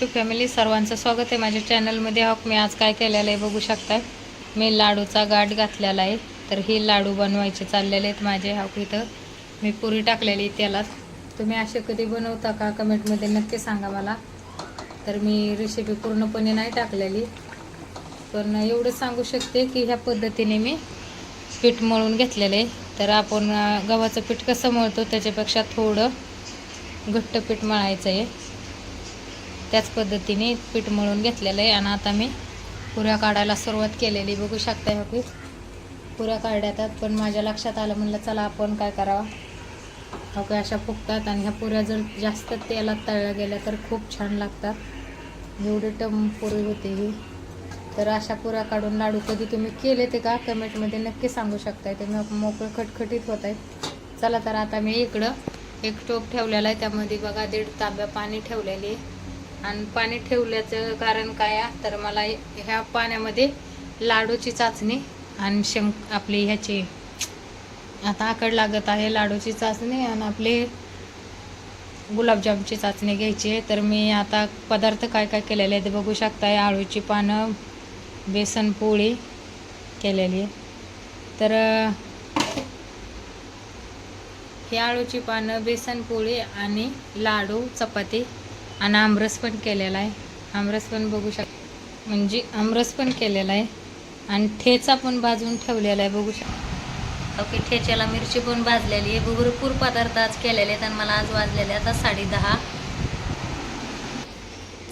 YouTube family सर्वांचं स्वागत आहे माझ्या चॅनलमध्ये हॉक मी आज काय केलेलं आहे बघू शकताय. मी लाडूचा गाठ घातलेला आहे तर ही लाडू बनवायचे चाललेले आहेत माझे. हॉक इथं मी पुरी टाकलेली त्याला. तुम्ही असे कधी बनवता का? कमेंटमध्ये नक्की सांगा मला. तर मी रेसिपी पूर्णपणे नाही टाकलेली. पण एवढं सांगू शकते की ह्या पद्धतीने मी पीठ मळून घेतलेलं आहे. तर आपण गव्हाचं पीठ कसं मळतो त्याच्यापेक्षा थोडं घट्ट पीठ मळायचं आहे. त्याच पद्धतीने पीठ मळून घेतलेलं आहे. आणि आता मी पुऱ्या काढायला सुरुवात केलेली. बघू शकता ह्या पीठ पुऱ्या काढण्यात पण माझ्या लक्षात आलं म्हणलं चला आपण काय करावं? हो ओके अशा फुगतात. आणि ह्या पुऱ्या जर जास्त तेलात तळल्या गेल्या तर खूप छान लागतात. एवढी टम पुरी होते ही. तर अशा पुऱ्या काढून लाडू कधी तुम्ही केले ते का कमेंटमध्ये नक्की सांगू शकताय. ते मग खटखटीत होत आहे चला तर आता मी इकडं एक टोप ठेवलेला आहे. त्यामध्ये बघा दीड तांब्या पाणी ठेवलेली आहे. आणि पाणी ठेवल्याचं कारण काय आहे? तर मला ह्या पाण्यामध्ये लाडूची चाचणी आणि शंक आपली ह्याची आता आकड लागत आहे लाडूची चाचणी आणि आपली गुलाबजामची चाचणी घ्यायची आहे. तर मी आता पदार्थ काय काय केलेले आहेत बघू शकताय. आळूची पानं बेसन पोळी केलेली आहे. तर ही आळूची पानं बेसन पोळी आणि लाडू चपाती आणि आमरस पण केलेला आहे. आमरस पण बघू शक म्हणजे आमरस पण केलेला आहे. आणि ठेचा पण भाजून ठेवलेला आहे बघू शक. ओके ठेच्याला मिरची पण भाजलेली आहे. भरपूर पदार्थ आज केलेले आहेत आणि मला आज वाजलेले आता साडे दहा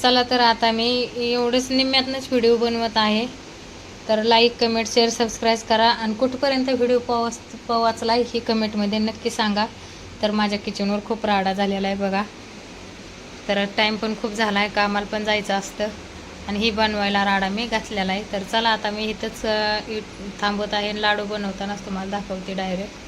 चला तर आता मी एवढंच निम्म्यातनंच व्हिडिओ बनवत आहे. तर लाईक कमेंट शेअर सबस्क्राईब करा. आणि कुठपर्यंत व्हिडिओ पवाच पवाचला ही कमेंटमध्ये नक्की सांगा. तर माझ्या किचनवर खूप राडा झालेला आहे बघा. तर टाईम पण खूप झाला आहे कामाला पण जायचं असतं. आणि ही बनवायला राडा मी घातलेला आहे. तर चला आता मी इथंच थांबवत थांबत आहे लाडू बनवतानाच तुम्हाला दाखवते डायरेक्ट